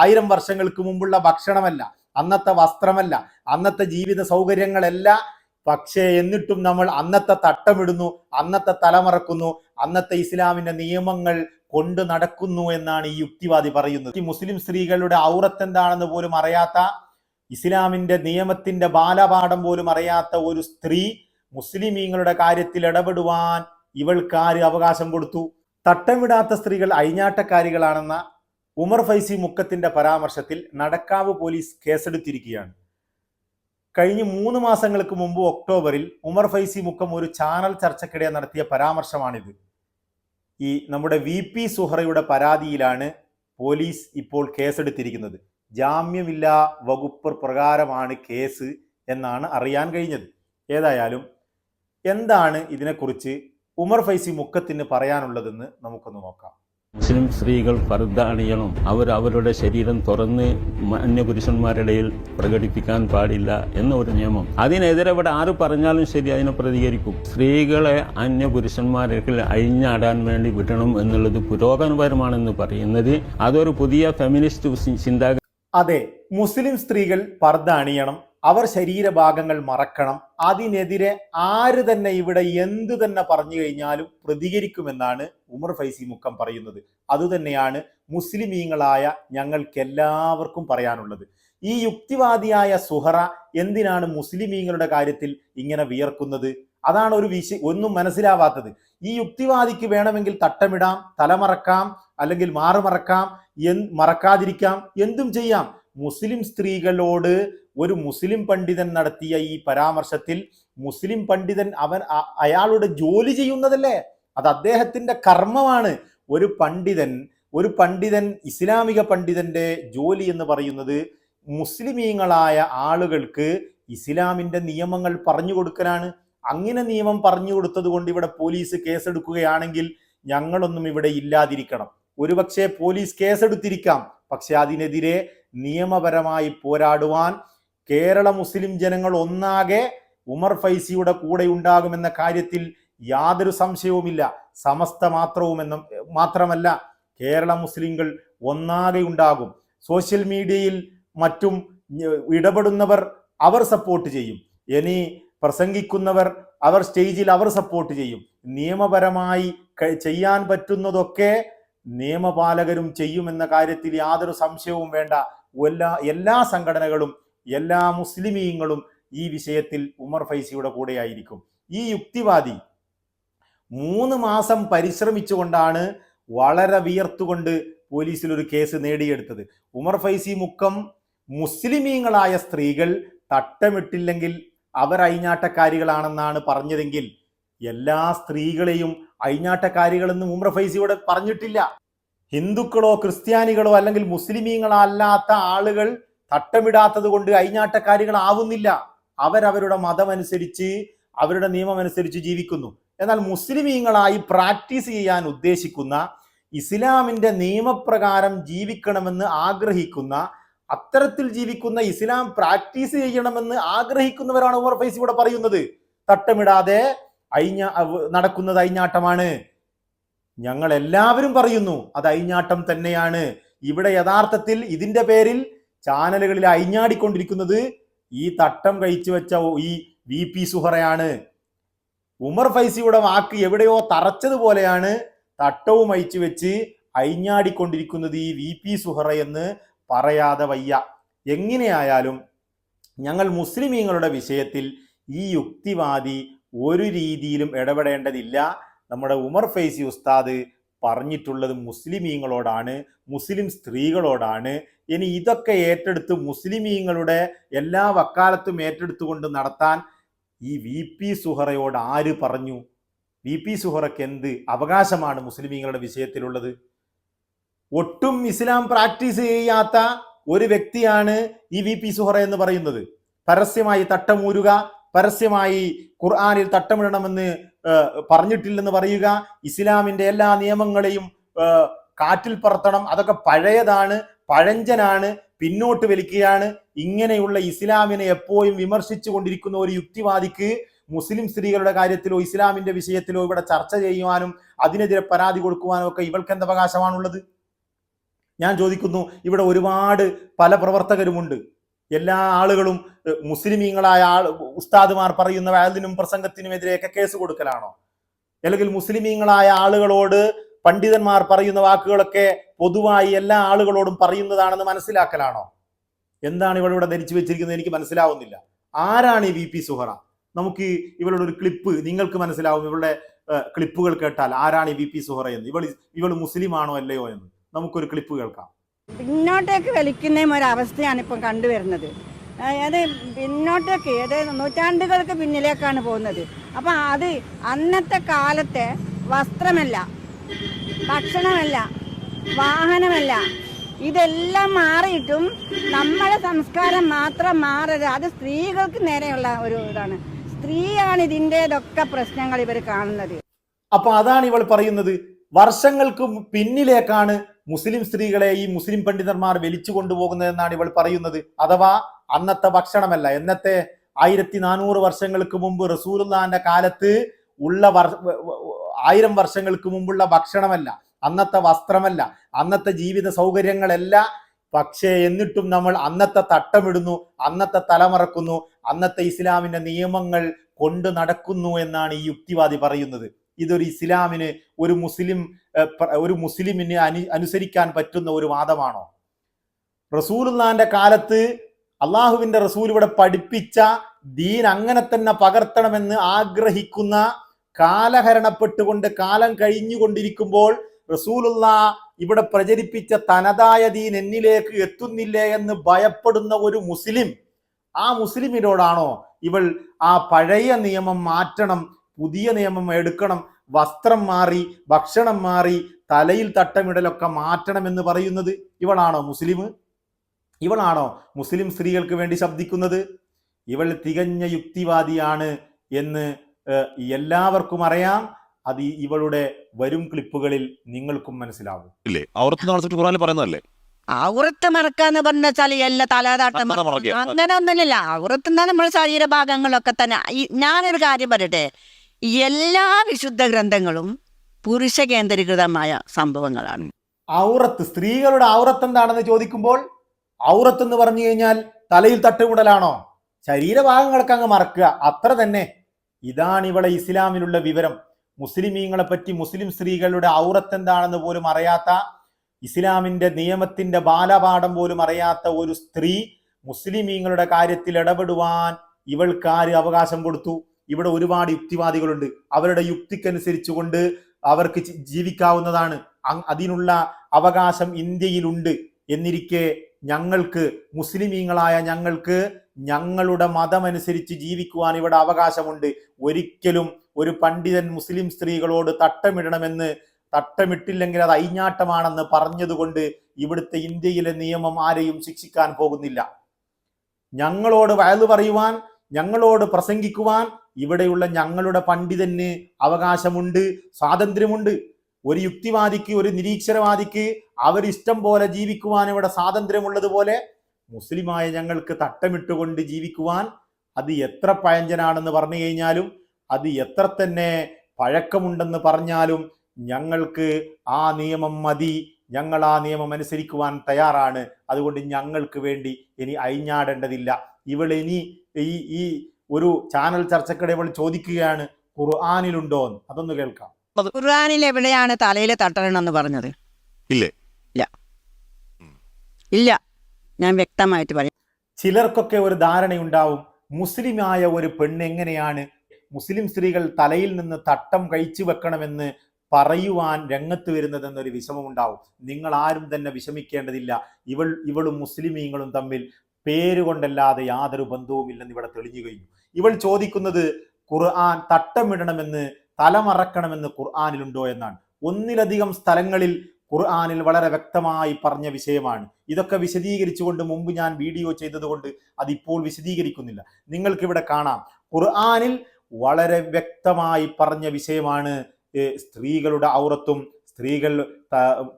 ആയിരം വർഷങ്ങൾക്ക് മുമ്പുള്ള ഭക്ഷണമല്ല അന്നത്തെ വസ്ത്രമല്ല അന്നത്തെ ജീവിത സൗകര്യങ്ങളല്ല. പക്ഷേ എന്നിട്ടും നമ്മൾ അന്നത്തെ തട്ടമിടുന്നു അന്നത്തെ തലമറക്കുന്നു അന്നത്തെ ഇസ്ലാമിന്റെ നിയമങ്ങൾ കൊണ്ട് നടക്കുന്നു എന്നാണ് ഈ യുക്തിവാദി പറയുന്നത്. ഈ മുസ്ലിം സ്ത്രീകളുടെ ഔറത്ത് എന്താണെന്ന് പോലും അറിയാത്ത ഇസ്ലാമിന്റെ നിയമത്തിന്റെ ബാലപാഠം പോലും അറിയാത്ത ഒരു സ്ത്രീ മുസ്ലിമീങ്ങളുടെ കാര്യത്തിൽ ഇടപെടുവാൻ ഇവൾക്ക് ആര് അവകാശം കൊടുത്തു? തട്ടമിടാത്ത സ്ത്രീകൾ അഴിഞ്ഞാട്ടക്കാരികളാണെന്ന ഉമർ ഫൈസി മുക്കത്തിന്റെ പരാമർശത്തിൽ നടക്കാവ് പോലീസ് കേസെടുത്തിരിക്കുകയാണ്. കഴിഞ്ഞ മൂന്ന് മാസങ്ങൾക്ക് മുമ്പ് ഒക്ടോബറിൽ ഉമർ ഫൈസി മുക്കം ഒരു ചാനൽ ചർച്ചക്കിടെ നടത്തിയ പരാമർശമാണിത്. ഈ നമ്മുടെ വി പി സുഹറയുടെ പരാതിയിലാണ് പോലീസ് ഇപ്പോൾ കേസെടുത്തിരിക്കുന്നത്. ജാമ്യമില്ലാ വകുപ്പ് പ്രകാരമാണ് കേസ് എന്നാണ് അറിയാൻ കഴിഞ്ഞത്. ഏതായാലും എന്താണ് ഇതിനെക്കുറിച്ച് ഉമർ ഫൈസി മുക്കത്തിന് പറയാനുള്ളതെന്ന് നമുക്കൊന്ന് നോക്കാം. മുസ്ലിം സ്ത്രീകൾ പർദ്ദ അണിയണം അവർ അവരുടെ ശരീരം തുറന്ന് മ- അന്യപുരുഷന്മാരുടെ ഇടയിൽ പ്രകടിപ്പിക്കാൻ പാടില്ല എന്ന ഒരു നിയമം. അതിനെതിരെ ഇവിടെ ആര് പറഞ്ഞാലും ശരി അതിനെ പ്രതികരിക്കും. സ്ത്രീകളെ അന്യപുരുഷന്മാരുടെ അഴിഞ്ഞാടാൻ വേണ്ടി വിടണം എന്നുള്ളത് പുരോഗമനപരമാണെന്ന് പറയുന്നത് അതൊരു പുതിയ ഫെമിനിസ്റ്റ് ചിന്താഗതി അതെ മുസ്ലിം സ്ത്രീകൾ പർദ്ദ അണിയണം അവർ ശരീരഭാഗങ്ങൾ മറക്കണം. അതിനെതിരെ ആര് തന്നെ ഇവിടെ എന്തു തന്നെ പറഞ്ഞു കഴിഞ്ഞാലും പ്രതികരിക്കുമെന്നാണ് ഉമർ ഫൈസി മുക്കം പറയുന്നത്. അതുതന്നെയാണ് മുസ്ലിമീങ്ങളായ ഞങ്ങൾക്ക് എല്ലാവർക്കും പറയാനുള്ളത്. ഈ യുക്തിവാദിയായ സുഹറ എന്തിനാണ് മുസ്ലിമീങ്ങളുടെ കാര്യത്തിൽ ഇങ്ങനെ വിയർക്കുന്നത്? അതാണ് ഒരു വിശ ഒന്നും മനസ്സിലാവാത്തത്. ഈ യുക്തിവാദിക്ക് വേണമെങ്കിൽ തട്ടമിടാം തലമറക്കാം അല്ലെങ്കിൽ മാറുമറക്കാം എൻ മറക്കാതിരിക്കാം എന്തും ചെയ്യാം. മുസ്ലിം സ്ത്രീകളോട് ഒരു മുസ്ലിം പണ്ഡിതൻ നടത്തിയ ഈ പരാമർശത്തിൽ മുസ്ലിം പണ്ഡിതൻ അവൻ അയാളുടെ ജോലി ചെയ്യുന്നതല്ലേ? അത് അദ്ദേഹത്തിന്റെ കർമ്മമാണ്. ഒരു പണ്ഡിതൻ ഒരു പണ്ഡിതൻ ഇസ്ലാമിക പണ്ഡിതന്റെ ജോലി എന്ന് പറയുന്നത് മുസ്ലിമീങ്ങളായ ആളുകൾക്ക് ഇസ്ലാമിന്റെ നിയമങ്ങൾ പറഞ്ഞു കൊടുക്കലാണ്. അങ്ങനെ നിയമം പറഞ്ഞു കൊടുത്തത് കൊണ്ട് ഇവിടെ പോലീസ് കേസെടുക്കുകയാണെങ്കിൽ ഞങ്ങളൊന്നും ഇവിടെ ഇല്ലാതിരിക്കണം. ഒരുപക്ഷെ പോലീസ് കേസെടുത്തിരിക്കാം. പക്ഷെ അതിനെതിരെ നിയമപരമായി പോരാടുവാൻ കേരള മുസ്ലിം ജനങ്ങൾ ഒന്നാകെ ഉമർ ഫൈസിയുടെ കൂടെ ഉണ്ടാകുമെന്ന കാര്യത്തിൽ യാതൊരു സംശയവുമില്ല. സമസ്ത മാത്രവുമെന്ന മാത്രമല്ല കേരള മുസ്ലിങ്ങൾ ഒന്നാകെ ഉണ്ടാകും. സോഷ്യൽ മീഡിയയിൽ മറ്റും ഇടപെടുന്നവർ അവർ സപ്പോർട്ട് ചെയ്യും. ഇനി പ്രസംഗിക്കുന്നവർ അവർ സ്റ്റേജിൽ അവർ സപ്പോർട്ട് ചെയ്യും. നിയമപരമായി ചെയ്യാൻ പറ്റുന്നതൊക്കെ നിയമപാലകരും ചെയ്യുമെന്ന കാര്യത്തിൽ യാതൊരു സംശയവും വേണ്ട. എല്ലാ എല്ലാ സംഘടനകളും എല്ലാ മുസ്ലിമീങ്ങളും ഈ വിഷയത്തിൽ ഉമർ ഫൈസിയുടെ കൂടെയായിരിക്കും. ഈ യുക്തിവാദി മൂന്ന് മാസം പരിശ്രമിച്ചുകൊണ്ടാണ് വളരെ വിയർത്തുകൊണ്ട് പോലീസിൽ ഒരു കേസ് നേടിയെടുത്തത്. ഉമർ ഫൈസി മുക്കം മുസ്ലിമീങ്ങളായ സ്ത്രീകൾ തട്ടമിട്ടില്ലെങ്കിൽ അവർ അയിഞ്ഞാട്ടക്കാരികളാണെന്നാണ് പറഞ്ഞതെങ്കിൽ എല്ലാ സ്ത്രീകളെയും അയിഞ്ഞാട്ടക്കാരികളെന്ന് ഉമർ ഫൈസിയോട് പറഞ്ഞിട്ടില്ല. ഹിന്ദുക്കളോ ക്രിസ്ത്യാനികളോ അല്ലെങ്കിൽ മുസ്ലിമീങ്ങളോ അല്ലാത്ത ആളുകൾ തട്ടമിടാത്തത് കൊണ്ട് അയിഞ്ഞാട്ടക്കാരികളാവുന്നില്ല അവരവരുടെ മതമനുസരിച്ച് അവരുടെ നിയമമനുസരിച്ച് ജീവിക്കുന്നു. എന്നാൽ മുസ്ലിമീങ്ങളായി പ്രാക്ടീസ് ചെയ്യാൻ ഉദ്ദേശിക്കുന്ന ഇസ്ലാമിന്റെ നിയമപ്രകാരം ജീവിക്കണമെന്ന് ആഗ്രഹിക്കുന്ന അത്തരത്തിൽ ജീവിക്കുന്ന ഇസ്ലാം പ്രാക്ടീസ് ചെയ്യണമെന്ന് ആഗ്രഹിക്കുന്നവരാണ് ഉമർ ഫൈസി ഇവിടെ പറയുന്നത്. തട്ടമിടാതെ അയിഞ്ഞ നടക്കുന്നത് അയിഞ്ഞാട്ടമാണ് ഞങ്ങൾ എല്ലാവരും പറയുന്നു അത് അയിഞ്ഞാട്ടം തന്നെയാണ്. ഇവിടെ യഥാർത്ഥത്തിൽ ഇതിന്റെ പേരിൽ ചാനലുകളിൽ അയിഞ്ഞാടിക്കൊണ്ടിരിക്കുന്നത് ഈ തട്ടം കഴിച്ചു വെച്ച ഈ വി പി സുഹറയാണ്. ഉമർ ഫൈസിയുടെ വാക്ക് എവിടെയോ തറച്ചതുപോലെയാണ് തട്ടവും അയച്ചു വെച്ച് അയിഞ്ഞാടിക്കൊണ്ടിരിക്കുന്നത് ഈ വി പി സുഹറ എന്ന് പറയാതെ വയ്യ. എങ്ങനെയായാലും ഞങ്ങൾ മുസ്ലിമീങ്ങളുടെ വിഷയത്തിൽ ഈ യുക്തിവാദി ഒരു രീതിയിലും ഇടപെടേണ്ടതില്ല. നമ്മുടെ ഉമർ ഫൈസി ഉസ്താദ് പറഞ്ഞിട്ടുള്ളത് മുസ്ലിമീങ്ങളോടാണ് മുസ്ലിം സ്ത്രീകളോടാണ്. ഇനി ഇതൊക്കെ ഏറ്റെടുത്ത് മുസ്ലിമീങ്ങളുടെ എല്ലാ വക്കാലത്തും ഏറ്റെടുത്തുകൊണ്ട് നടത്താൻ ഈ വി പി സുഹറയോട് ആര് പറഞ്ഞു? വി പി സുഹറയ്ക്ക് എന്ത് അവകാശമാണ് മുസ്ലിമീങ്ങളുടെ വിഷയത്തിലുള്ളത്? ഒട്ടും ഇസ്ലാം പ്രാക്ടീസ് ചെയ്യാത്ത ഒരു വ്യക്തിയാണ് ഈ വി പി സുഹറ എന്ന് പറയുന്നത്. പരസ്യമായി തട്ടമൂരുക പരസ്യമായി ഖുർആാനിൽ തട്ടമിടണമെന്ന് പറഞ്ഞിട്ടില്ലെന്ന് പറയുക ഇസ്ലാമിന്റെ എല്ലാ നിയമങ്ങളെയും കാറ്റിൽ പറത്തണം അതൊക്കെ പഴയതാണ് പഴഞ്ചനാണ് പിന്നോട്ട് വലിക്കുകയാണ്. ഇങ്ങനെയുള്ള ഇസ്ലാമിനെ എപ്പോഴും വിമർശിച്ചു കൊണ്ടിരിക്കുന്ന ഒരു യുക്തിവാദിക്ക് മുസ്ലിം സ്ത്രീകളുടെ കാര്യത്തിലോ ഇസ്ലാമിന്റെ വിഷയത്തിലോ ഇവിടെ ചർച്ച ചെയ്യുവാനും അതിനെതിരെ പരാതി കൊടുക്കുവാനും ഒക്കെ ഇവൾക്ക് എന്ത് അവകാശമാണുള്ളത്? ഞാൻ ചോദിക്കുന്നു ഇവിടെ ഒരുപാട് പല പ്രവർത്തകരുമുണ്ട്. എല്ലാ ആളുകളും മുസ്ലിമീങ്ങളായ ആൾ ഉസ്താദുമാർ പറയുന്ന വയലിനും പ്രസംഗത്തിനും എതിരെയൊക്കെ കേസ് കൊടുക്കലാണോ? അല്ലെങ്കിൽ മുസ്ലിമീങ്ങളായ ആളുകളോട് പണ്ഡിതന്മാർ പറയുന്ന വാക്കുകളൊക്കെ പൊതുവായി എല്ലാ ആളുകളോടും പറയുന്നതാണെന്ന് മനസ്സിലാക്കലാണോ? എന്താണ് ഇവൾ ഇവിടെ ധരിച്ചു വെച്ചിരിക്കുന്നത് എനിക്ക് മനസ്സിലാവുന്നില്ല. ആരാണ് ഈ വി പി സുഹറ? നമുക്ക് ഇവളുടെ ഒരു ക്ലിപ്പ് നിങ്ങൾക്ക് മനസ്സിലാവും. ഇവളുടെ ക്ലിപ്പുകൾ കേട്ടാൽ ആരാണ് ഈ വി പി സുഹറ എന്ന് ഇവൾ ഇവൾ മുസ്ലിമാണോ അല്ലയോ എന്ന്. നമുക്കൊരു ക്ലിപ്പ് കേൾക്കാം. പിന്നോട്ടേക്ക് വലിക്കുന്ന ഒരവസ്ഥയാണ് ഇപ്പം കണ്ടുവരുന്നത്. അത് പിന്നോട്ടേക്ക് അതായത് നൂറ്റാണ്ടുകൾക്ക് പിന്നിലേക്കാണ് പോകുന്നത്. അപ്പം അത് അന്നത്തെ കാലത്തെ വസ്ത്രമല്ല ഭക്ഷണമല്ല വാഹനമല്ല ഇതെല്ലാം മാറിയിട്ടും നമ്മുടെ സംസ്കാരം മാത്രം മാറരുത്. അത് സ്ത്രീകൾക്ക് നേരെയുള്ള ഒരു ഇതാണ്. സ്ത്രീയാണ് ഇതിന്റെതൊക്കെ പ്രശ്നങ്ങൾ ഇവർ കാണുന്നത്. അപ്പൊ അതാണ് ഇവൾ പറയുന്നത്. വർഷങ്ങൾക്ക് പിന്നിലേക്കാണ് മുസ്ലിം സ്ത്രീകളെ ഈ മുസ്ലിം പണ്ഡിതന്മാർ വലിച്ചു കൊണ്ടുപോകുന്നതെന്നാണ് ഇവൾ പറയുന്നത്. അഥവാ അന്നത്തെ ഭക്ഷണമല്ല. എന്നത്തെ ആയിരത്തി നാനൂറ് വർഷങ്ങൾക്ക് മുമ്പ് റസൂലുള്ളാന്റെ കാലത്ത് ഉള്ള വർ- ആയിരം വർഷങ്ങൾക്ക് മുമ്പുള്ള ഭക്ഷണമല്ല. അന്നത്തെ വസ്ത്രമല്ല. അന്നത്തെ ജീവിത സൗകര്യങ്ങളല്ല. പക്ഷേ എന്നിട്ടും നമ്മൾ അന്നത്തെ തട്ടമിടുന്നു അന്നത്തെ തലമറക്കുന്നു അന്നത്തെ ഇസ്ലാമിന്റെ നിയമങ്ങൾ കൊണ്ടു നടക്കുന്നു എന്നാണ് ഈ യുക്തിവാദി പറയുന്നത്. ഇതൊരു ഇസ്ലാമിന് ഒരു മുസ്ലിം ഒരു മുസ്ലിമിന് അനു അനുസരിക്കാൻ പറ്റുന്ന ഒരു വാദമാണോ? റസൂലുള്ളാന്റെ കാലത്ത് അള്ളാഹുവിന്റെ റസൂൽ ഇവിടെ പഠിപ്പിച്ച ദീൻ അങ്ങനെ തന്നെ പകർത്തണമെന്ന് ആഗ്രഹിക്കുന്ന കാലഹരണപ്പെട്ടുകൊണ്ട് കാലം കഴിഞ്ഞുകൊണ്ടിരിക്കുമ്പോൾ റസൂലുള്ള ഇവിടെ പ്രചരിപ്പിച്ച തനതായ ദീൻ എന്നിലേക്ക് എത്തുന്നില്ലേ എന്ന് ഭയപ്പെടുന്ന ഒരു മുസ്ലിം ആ മുസ്ലിമിനോടാണോ ഇവൾ ആ പഴയ നിയമം മാറ്റണം പുതിയ നിയമം എടുക്കണം. വസ്ത്രം മാറി ഭക്ഷണം മാറി തലയിൽ തട്ടമിടലൊക്കെ മാറ്റണം എന്ന് പറയുന്നത് ഇവളാണോ മുസ്ലിം? ഇവളാണോ മുസ്ലിം സ്ത്രീകൾക്ക് വേണ്ടി ശബ്ദിക്കുന്നത്? ഇവൾ തികഞ്ഞ യുക്തിവാദിയാണ് എന്ന് എല്ലാവർക്കും അറിയാം. അത് ഇവളുടെ വരും ക്ലിപ്പുകളിൽ നിങ്ങൾക്കും മനസ്സിലാവും. ഇല്ലേ? ഖുറാനിൽ പറയുന്നതല്ലേ? ഔറത്ത് മറക്കാന്ന് പറഞ്ഞാൽ എല്ലാ തലതാട്ടം. അങ്ങനെ ഒന്നുമില്ല ഔറത്ത് നമ്മുടെ ശരീരഭാഗങ്ങളൊക്കെ തന്നെ. ഞാനൊരു കാര്യം പറയട്ടെ? എല്ലാ വിശുദ്ധ ഗ്രന്ഥങ്ങളും പുരുഷ കേന്ദ്രീകൃതമായ സംഭവങ്ങളാണ്. ഔറത്ത് സ്ത്രീകളുടെ ഔറത്ത് എന്താണെന്ന് ചോദിക്കുമ്പോൾ ഔറത്ത് എന്ന് പറഞ്ഞു കഴിഞ്ഞാൽ തലയിൽ തട്ടുകൂടലാണോ? ശരീരഭാഗങ്ങളൊക്കെ അങ്ങ് മറക്കുക. അത്ര തന്നെ. ഇതാണ് ഇവിടെ ഇസ്ലാമിലുള്ള വിവരം. മുസ്ലിമീങ്ങളെ പറ്റി മുസ്ലിം സ്ത്രീകളുടെ ഔറത്ത് എന്താണെന്ന് പോലും അറിയാത്ത ഇസ്ലാമിന്റെ നിയമത്തിന്റെ ബാലപാഠം പോലും അറിയാത്ത ഒരു സ്ത്രീ മുസ്ലിമീങ്ങളുടെ കാര്യത്തിൽ ഇടപെടുവാൻ ഇവൾക്കാര് അവകാശം കൊടുത്തു. ഇവിടെ ഒരുപാട് യുക്തിവാദികളുണ്ട്. അവരുടെ യുക്തിക്കനുസരിച്ചുകൊണ്ട് അവർക്ക് ജീവിക്കാവുന്നതാണ്. അതിനുള്ള അവകാശം ഇന്ത്യയിലുണ്ട് എന്നിരിക്കെ ഞങ്ങൾക്ക് മുസ്ലിമീങ്ങളായ ഞങ്ങൾക്ക് ഞങ്ങളുടെ മതമനുസരിച്ച് ജീവിക്കുവാൻ ഇവിടെ അവകാശമുണ്ട്. ഒരിക്കലും ഒരു പണ്ഡിതൻ മുസ്ലിം സ്ത്രീകളോട് തട്ടമിടണമെന്ന് തട്ടമിട്ടില്ലെങ്കിൽ അത് അയിഞ്ഞാട്ടമാണെന്ന് പറഞ്ഞതുകൊണ്ട് ഇവിടുത്തെ ഇന്ത്യയിലെ നിയമം ആരെയും ശിക്ഷിക്കാൻ പോകുന്നില്ല. ഞങ്ങളോട് വയലു പറയുവാൻ ഞങ്ങളോട് പ്രസംഗിക്കുവാൻ ഇവിടെയുള്ള ഞങ്ങളുടെ പണ്ഡിതന് അവകാശമുണ്ട് സ്വാതന്ത്ര്യമുണ്ട്. ഒരു യുക്തിവാദിക്ക് ഒരു നിരീക്ഷരവാദിക്ക് അവരിഷ്ടം പോലെ ജീവിക്കുവാൻ ഇവിടെ സ്വാതന്ത്ര്യമുള്ളതുപോലെ മുസ്ലിമായ ഞങ്ങൾക്ക് തട്ടമിട്ടുകൊണ്ട് ജീവിക്കുവാൻ അത് എത്ര പഴഞ്ചനാണെന്ന് പറഞ്ഞു കഴിഞ്ഞാലും അത് എത്ര തന്നെ പഴക്കമുണ്ടെന്ന് പറഞ്ഞാലും ഞങ്ങൾക്ക് ആ നിയമം മതി ഞങ്ങൾ ആ നിയമം അനുസരിക്കുവാൻ തയ്യാറാണ്. അതുകൊണ്ട് ഞങ്ങൾക്ക് വേണ്ടി ഇനി അയിഞ്ഞാടേണ്ടതില്ല ഇവളിനി ഈ ഈ ഒരു ചാനൽ ചർച്ചക്കിടെ ഇവൾ ചോദിക്കുകയാണ് ഖുർആാനിലുണ്ടോ എന്ന് അതൊന്ന് കേൾക്കാം. ഖുർആാനിൽ എവിടെയാണ് തലയിൽ തട്ടണമെന്ന് പറഞ്ഞത്? ഇല്ലേ? ഇല്ല. ഇല്ല. ഞാൻ വ്യക്തമായിട്ട് പറയാം. ചിലർക്കൊക്കെ ഒരു ധാരണയുണ്ടാവും മുസ്ലിമായ ഒരു പെണ്ണ് എങ്ങനെയാണ് മുസ്ലിം സ്ത്രീകൾ തലയിൽ നിന്ന് തട്ടം കഴിച്ചു വെക്കണമെന്ന് പറയുവാൻ രംഗത്ത് വരുന്നതെന്നൊരു വിഷമമുണ്ടാവും. നിങ്ങൾ ആരും തന്നെ വിഷമിക്കേണ്ടതില്ല. ഇവൾ ഇവളും മുസ്ലിമീങ്ങളും തമ്മിൽ പേരുകൊണ്ടല്ലാതെ യാതൊരു ബന്ധവുമില്ലെന്ന് ഇവിടെ തെളിഞ്ഞു കഴിഞ്ഞു. ഇവൾ ചോദിക്കുന്നത് ഖുർആൻ തട്ടമിടണമെന്ന് തലമറക്കണമെന്ന് ഖുർആാനിലുണ്ടോ എന്നാണ്. ഒന്നിലധികം സ്ഥലങ്ങളിൽ ഖുർആാനിൽ വളരെ വ്യക്തമായി പറഞ്ഞ വിഷയമാണ്. ഇതൊക്കെ വിശദീകരിച്ചുകൊണ്ട് മുമ്പ് ഞാൻ വീഡിയോ ചെയ്തതുകൊണ്ട് അതിപ്പോൾ വിശദീകരിക്കുന്നില്ല. നിങ്ങൾക്കിവിടെ കാണാം. ഖുർആാനിൽ വളരെ വ്യക്തമായി പറഞ്ഞ വിഷയമാണ് സ്ത്രീകളുടെ ഔറത്തും സ്ത്രീകൾ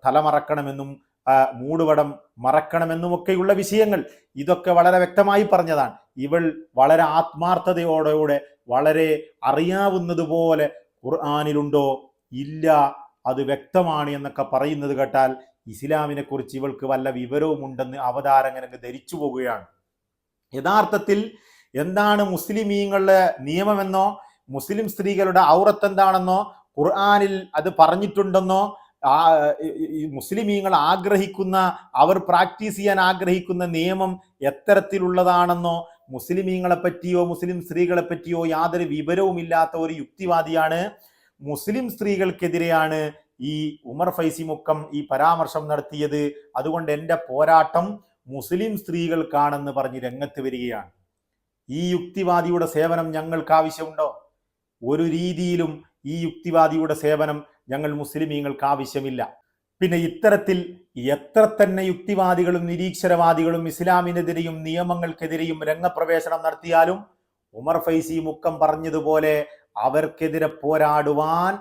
തലമറക്കണമെന്നും ആ, മൂടുവടം മറക്കണമെന്നുമൊക്കെയുള്ള വിഷയങ്ങൾ ഇതൊക്കെ വളരെ വ്യക്തമായി പറഞ്ഞതാണ്. ഇവൾ വളരെ ആത്മാർത്ഥതയോടെ വളരെ അറിയാവുന്നതുപോലെ ഖുർആാനിലുണ്ടോ? ഇല്ല. അത് വ്യക്തമാണ് എന്നൊക്കെ പറയുന്നത് കേട്ടാൽ ഇസ്ലാമിനെ കുറിച്ച് ഇവൾക്ക് വല്ല വിവരവും വിവരവുമുണ്ടെന്ന് അവതാരകനക്ക് ധരിച്ചു പോകുകയാണ് യഥാർത്ഥത്തിൽ എന്താണ് മുസ്ലിമീങ്ങളുടെ നിയമമെന്നോ മുസ്ലിം സ്ത്രീകളുടെ ഔറത്ത് എന്താണെന്നോ ഖുർആാനിൽ അത് പറഞ്ഞിട്ടുണ്ടെന്നോ ആ മുസ്ലിമീങ്ങൾ ആഗ്രഹിക്കുന്ന അവർ പ്രാക്ടീസ് ചെയ്യാൻ ആഗ്രഹിക്കുന്ന നിയമം എത്തരത്തിലുള്ളതാണെന്നോ മുസ്ലിമീങ്ങളെ പറ്റിയോ മുസ്ലിം സ്ത്രീകളെ പറ്റിയോ യാതൊരു വിവരവുമില്ലാത്ത ഒരു യുക്തിവാദിയാണ് മുസ്ലിം സ്ത്രീകൾക്കെതിരെയാണ് ഈ ഉമർ ഫൈസി മുക്കം ഈ പരാമർശം നടത്തിയത്. അതുകൊണ്ട് എന്റെ പോരാട്ടം മുസ്ലിം സ്ത്രീകൾക്കാണെന്ന് പറഞ്ഞ് രംഗത്ത് വരികയാണ്. ഈ യുക്തിവാദിയുടെ സേവനം ഞങ്ങൾക്ക് ആവശ്യമുണ്ടോ ഒരു രീതിയിലും ഈ യുക്തിവാദിയുടെ സേവനം ഞങ്ങൾ മുസ്ലിമീങ്ങൾക്ക് ആവശ്യമില്ല. പിന്നെ ഇത്തരത്തിൽ എത്ര തന്നെ യുക്തിവാദികളും നിരീക്ഷരവാദികളും ഇസ്ലാമിനെതിരെയും നിയമങ്ങൾക്കെതിരെയും രംഗപ്രവേശനം നടത്തിയാലും ഉമർ ഫൈസി മുക്കം പറഞ്ഞതുപോലെ അവർക്കെതിരെ പോരാടുവാൻ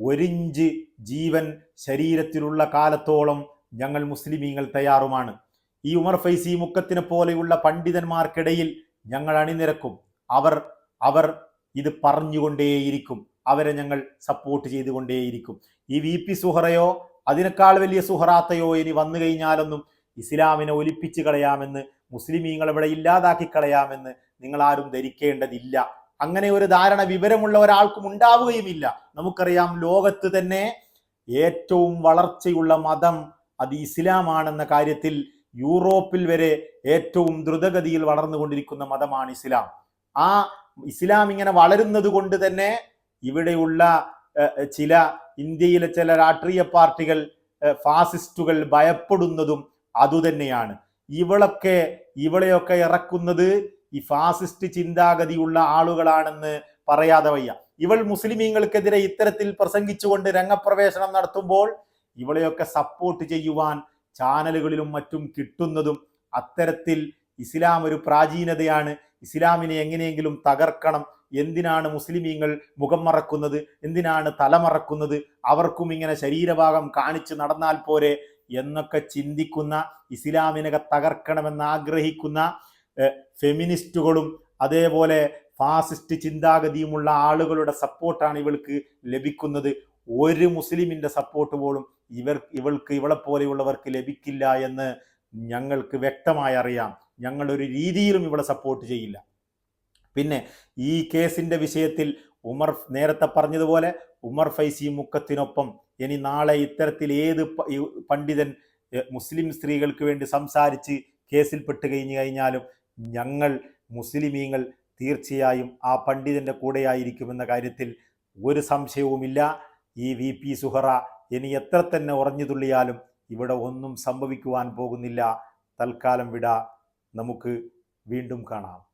ഒരിഞ്ച് ജീവൻ ശരീരത്തിലുള്ള കാലത്തോളം ഞങ്ങൾ മുസ്ലിമീങ്ങൾ തയ്യാറുമാണ്. ഈ ഉമർ ഫൈസി മുക്കത്തിനെ പോലെയുള്ള പണ്ഡിതന്മാർക്കിടയിൽ ഞങ്ങൾ അണിനിരക്കും. അവർ അവർ ഇത് പറഞ്ഞുകൊണ്ടേയിരിക്കും. അവരെ ഞങ്ങൾ സപ്പോർട്ട് ചെയ്തുകൊണ്ടേയിരിക്കും. ഈ വി പി സുഹറയോ അതിനേക്കാൾ വലിയ സുഹറാത്തയോ ഇനി വന്നു കഴിഞ്ഞാലൊന്നും ഇസ്ലാമിനെ ഒലിപ്പിച്ച് കളയാമെന്ന് മുസ്ലിമീങ്ങൾ ഇവിടെ ഇല്ലാതാക്കി കളയാമെന്ന് നിങ്ങൾ ആരും ധരിക്കേണ്ടതില്ല. അങ്ങനെ ഒരു ധാരണ വിവരമുള്ള ഒരാൾക്കും ഉണ്ടാവുകയുമില്ല. നമുക്കറിയാം ലോകത്ത് തന്നെ ഏറ്റവും വളർച്ചയുള്ള മതം അത് ഇസ്ലാമാണെന്ന കാര്യത്തിൽ യൂറോപ്പിൽ വരെ ഏറ്റവും ദ്രുതഗതിയിൽ വളർന്നുകൊണ്ടിരിക്കുന്ന മതമാണ് ഇസ്ലാം. ആ ഇസ്ലാം ഇങ്ങനെ വളരുന്നത് കൊണ്ട് തന്നെ ഇവിടെയുള്ള ചില ഇന്ത്യയിലെ ചില രാഷ്ട്രീയ പാർട്ടികൾ ഫാസിസ്റ്റുകൾ ഭയപ്പെടുന്നതും അതുതന്നെയാണ്. ഇവളൊക്കെ ഇവളെയൊക്കെ ഇറക്കുന്നത് ഈ ഫാസിസ്റ്റ് ചിന്താഗതിയുള്ള ആളുകളാണെന്ന് പറയാതെ വയ്യ. ഇവൾ മുസ്ലിമീങ്ങൾക്കെതിരെ ഇത്തരത്തിൽ പ്രസംഗിച്ചുകൊണ്ട് രംഗപ്രവേശനം നടത്തുമ്പോൾ ഇവളെയൊക്കെ സപ്പോർട്ട് ചെയ്യുവാൻ ചാനലുകളിലും മറ്റും കിട്ടുന്നതും അത്തരത്തിൽ ഇസ്ലാം ഒരു പ്രാചീനതയാണ്. ഇസ്ലാമിനെ എങ്ങനെയെങ്കിലും തകർക്കണം എന്തിനാണ് മുസ്ലിമീങ്ങൾ മുഖം മറക്കുന്നത്? എന്തിനാണ് തലമറക്കുന്നത് അവർക്കും ഇങ്ങനെ ശരീരഭാഗം കാണിച്ചു നടന്നാൽ പോരെ എന്നൊക്കെ ചിന്തിക്കുന്ന ഇസ്ലാമിനെ തകർക്കണമെന്ന് ആഗ്രഹിക്കുന്ന ഫെമിനിസ്റ്റുകളും അതേപോലെ ഫാസിസ്റ്റ് ചിന്താഗതിയുമുള്ള ആളുകളുടെ സപ്പോർട്ടാണ് ഇവൾക്ക് ലഭിക്കുന്നത്. ഒരു മുസ്ലിമിന്റെ സപ്പോർട്ട് പോലും ഇവർ ഇവൾക്ക് ഇവളെപ്പോലെയുള്ളവർക്ക് ലഭിക്കില്ല എന്ന് ഞങ്ങൾക്ക് വ്യക്തമായി അറിയാം. ഞങ്ങളൊരു രീതിയിലും ഇവളെ സപ്പോർട്ട് ചെയ്യില്ല. പിന്നെ ഈ കേസിന്റെ വിഷയത്തിൽ ഉമർ നേരത്തെ പറഞ്ഞതുപോലെ ഉമർ ഫൈസി മുക്കത്തിനൊപ്പം ഇനി നാളെ ഇത്തരത്തിൽ ഏത് പണ്ഡിതൻ മുസ്ലിം സ്ത്രീകൾക്ക് വേണ്ടി സംസാരിച്ച് കേസിൽപ്പെട്ട് കഴിഞ്ഞു കഴിഞ്ഞാലും ഞങ്ങൾ മുസ്ലിമീങ്ങൾ തീർച്ചയായും ആ പണ്ഡിതന്റെ കൂടെയായിരിക്കുമെന്ന കാര്യത്തിൽ ഒരു സംശയവുമില്ല. ഈ വി പി സുഹറ ഇനി എത്ര തന്നെ ഉറഞ്ഞു തുള്ളിയാലും ഇവിടെ ഒന്നും സംഭവിക്കുവാൻ പോകുന്നില്ല. തൽക്കാലം വിട. നമുക്ക് വീണ്ടും കാണാം.